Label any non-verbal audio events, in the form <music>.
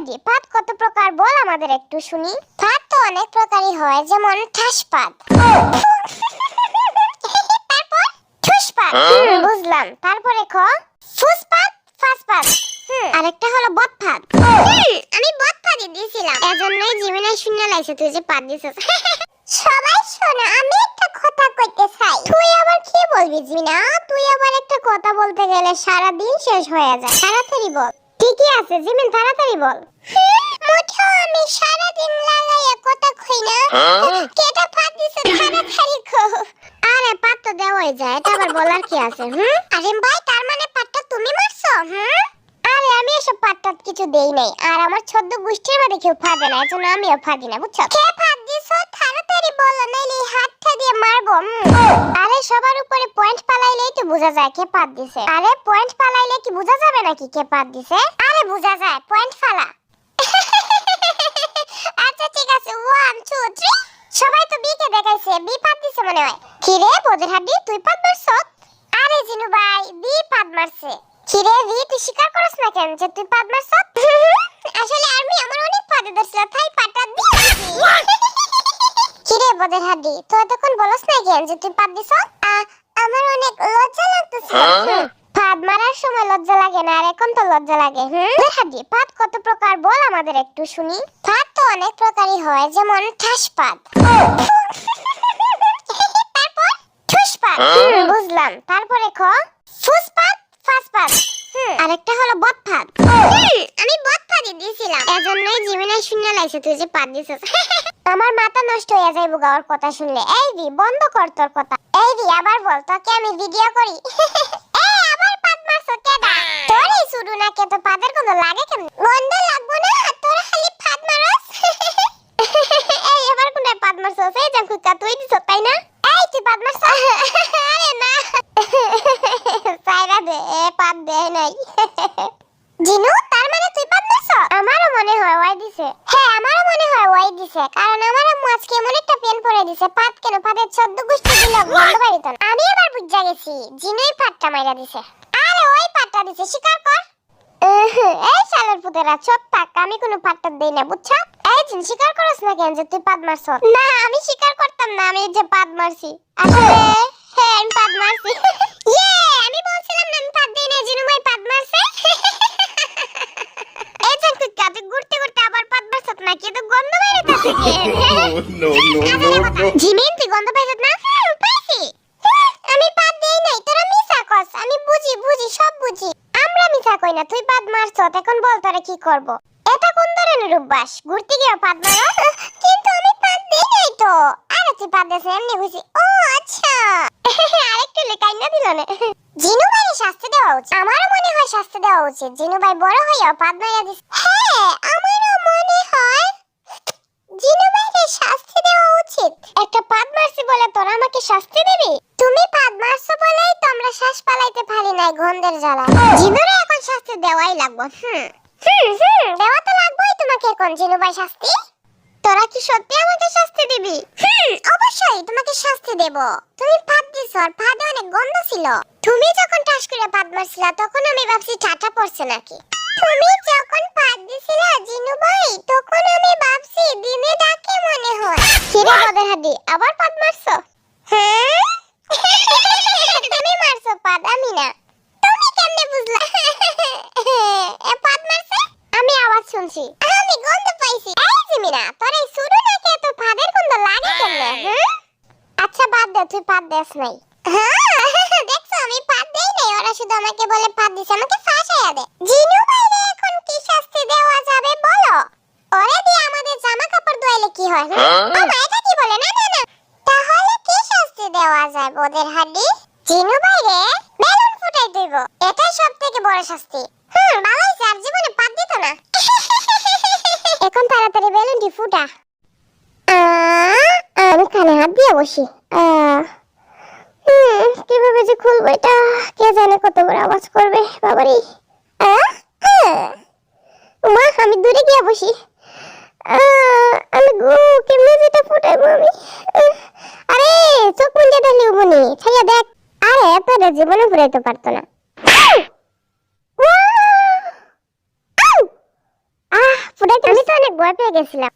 হাড্ডি পাত কত প্রকার বল আমাদের একটু শুনি? পাত তো অনেক প্রকারই হয় যেমন ঠাস পাত তারপর ঠুস পাত বুঝলাম। তারপরে খ? ফুস পাত ফাস পাত আরেকটা হলো বদ পাত আমি বদ পাতই দিয়েছিলাম। এজন্যই জিমিনাই শূন্য লাইছে তুই যে পাত দিছিস সবাই শোনো আমি একটা কথা কইতে চাই। তুই আবার কি বলবি জিনা তুই আবার একটা কথা বলতে গেলে সারা দিন শেষ হয়ে যায়। তাড়াতাড়ি বল। ঠিকই আছে জিমিন তাড়াতাড়ি বল। মুঠো আমি সারা দিন লাগাইয়া কথা কই না। কেটা পাত দিছে তাড়াতাড়ি কো। আরে পাত তো দেওয়াই যায় এটা আবার বলার কি আছে হুম? আরে ভাই তার মানে পাতটা তুমি মারছো হুম? আরে আমি এসব পাট্টাত কিছু দেই নাই আর আমার ছদ্ম গোষ্ঠীর মধ্যে কেউ ফাঁদে না এজন্য আমিও ফাঁদি না বুঝছ? কে ফাঁদ দিছো বলো নাইলে হাতটা দিয়ে মারবো আরে সবার উপরে পয়েন্ট পালাইলেই তো বোঝা যায় কে পাত দিছে। আরে পয়েন্ট পালাইলে কি বোঝা যাবে নাকি কে পাত দিছে? আরে বোঝা যায় পয়েন্ট ফালা। আচ্ছা ঠিক আছে ওয়ান টু থ্রি সবাই তো বি দেখাইছে, বি পাত দিছে মনে হয়। কি রে বোদের হাড্ডি তুই পাত মারছ আরে জিনু ভাই, বি পাত মারছে। কিরে ভি তুই স্বীকার করছ না কেন যে তুই পাত মারছ আসলে আমি আমার অনেক কিরে বদের হাড্ডি। তুই এতক্ষণ বলছ না কেন যে তুই পাত দিছ আমার অনেক লজ্জা লাগতেছে। হুম, পাত মারার সময় লজ্জা লাগে না আর এখন তো লজ্জা লাগে হুম? বদের হাড্ডি পাত কত প্রকার বল আমাদের একটু শুনি। পাত তো অনেক প্রকারই হয় যেমন ঠাস পাত তারপর ঠুস পাত বুঝলাম। তারপরে খ ফুস পাত ফাস পাত আরেকটা হলো বদ পাত আমি বদ পাতই দিয়েছিলাম এজন্যই জিমিনাই শূন্য লাইছে তুই যে পাত দিছিস। <laughs> আমার মাথা নষ্ট হয়ে যাইব গাওয়ার কথা শুনলে। এই দি, বন্ধ কর তোর কথা। এই দি, আবার বল, তোকে আমি ভিডিও করি? <laughs> আবার শুরু না কে তো পাদের কোনো লাগে কেন লাগবো না? তোর খালি <laughs> এই কুকা তুই দিছ, তাই না? এই <laughs> আরে না। সাইরা দে, এ দে নাই। জিনু, তার মানে তুই আমারও মনে হয় ওয়াই দিছে। হ্যাঁ আমারও মনে হয় ওয়াই দিছে, কারণ আমার আম্মু আজকে এমন একটা পেন পরে দিছে পাত কেন পাতের চোদ্দ গোষ্ঠী দিল বন্ধ বাড়িত আমি এবার বুঝা গেছি জিনুই পাতটা মাইরা দিছে। আরে ওই পাতটা দিছে স্বীকার কর। এই শালের পুতেরা চুপ থাক আমি কোনো পাত্তা দেই না বুঝছ? এই জিন স্বীকার করছ না কেন যে তুই পাত মারছ? না আমি স্বীকার করতাম না আমি যে পাত মারছি। আসলে হ্যাঁ আমি পাত মারছি <laughs> ইয়ে আমি বলছিলাম না আমি পাদ দেই না জিনু ভাই পাদ মারছে এই যে তুই কাজে ঘুরতে ঘুরতে আবার পাদ মারছ না কি তো তুই গন্ধ পাইছ না? পাইছি। আমি পাদ দেই নাই। তোরা মিছা কস। আমি বুঝি বুঝি, সব বুঝি। আমরা মিছা কই না, তুই পাদ মারছ এখন বল তোরা কি করব। এটা কোন ধরনের অভ্যাস? ঘুরতে গিয়ে পাদ মারো? কিন্তু আমি পাদ দেই নাই তো। আরে তুই পাদ দেছ এমনি বুঝি। ও আচ্ছা। আরেকটু লেখাই না দিল না। জিনু ভাইয়ের শাস্তি দেওয়া উচিত। আমারও মনে হয় শাস্তি দেওয়া উচিত। জিনু ভাই বড় হইয়াও পাদ মাইরা দিস হ্যাঁ আমারও মনে হয় জিনু ভাইকে শাস্তি দেওয়া উচিত। একটা পাদ মারছি বলে তোরা আমাকে শাস্তি দিবি? তুমি পাদ মারছো বলেই তো আমরা শ্বাস পালাইতে পারি নাই গন্ধের জ্বালায় জিনুরে এখন শাস্তি দেওয়াই লাগবে হুম। হুম হুম। দেওয়া তো লাগবেই তোমাকে এখন জিনু ভাই শাস্তি। তোরা কি সত্যি আমাকে শাস্তি দিবি? হুম। অবশ্যই তোমাকে শাস্তি দেব। তুমি পাদ দিছো আর পাদে অনেক গন্ধ ছিল। তুমি যখন টাস করে পাদ মারছিলা তখন আমি ভাবছি ঠাটা পড়ছে নাকি। তুমি যখন পাদ দিছিলা জিনু ভাই তখন আমি ভাবছি দিনে ডাকে মনে হয়। কিরে বদের হাড্ডি আবার মারছো? হ্যাঁ? <laughs> তুমি মারছো পাদ আমি না। তুমি কেমনে বুঝলা? এ পাদ মারছে? আমি আওয়াজ শুনছি। আমি গন্ধ পাইছি। এই জিমিনা তোর এই শুরু নাকি এত পাদের গন্ধ লাগে কেমনে হুম আচ্ছা বাদ দে তুই পাদ দেস নাই। হ্যাঁ? <laughs> দেখছ আমি পাদ দেই নাই ওরা শুধু আমাকে বলে পাদ দিছে। আমাকে ফাঁসাইয়া দে জিনু ভাইরে এখন কি শাস্তি দেওয়া যাবে বলো ওরে দিয়ে আমাদের জামা কাপড় হয়? শাস্তি দেওয়া যায় ওদের হাড্ডি? জিনু সব থেকে বড় শাস্তি। হুম জীবনে <laughs> তাড়াতাড়ি বেলুনটি ফুটা। আমি হাত দিয়ে বসি। কীভাবে যে খুলবো এটা? কে জানে কত বড় আওয়াজ করবে বাবারি। হ্যাঁ। মা আমি দূরে গিয়ে বসি। আহ, ফুরাইতে পারতো না। <gasps> আমি তো অনেক ভয় পেয়ে গেছিলাম।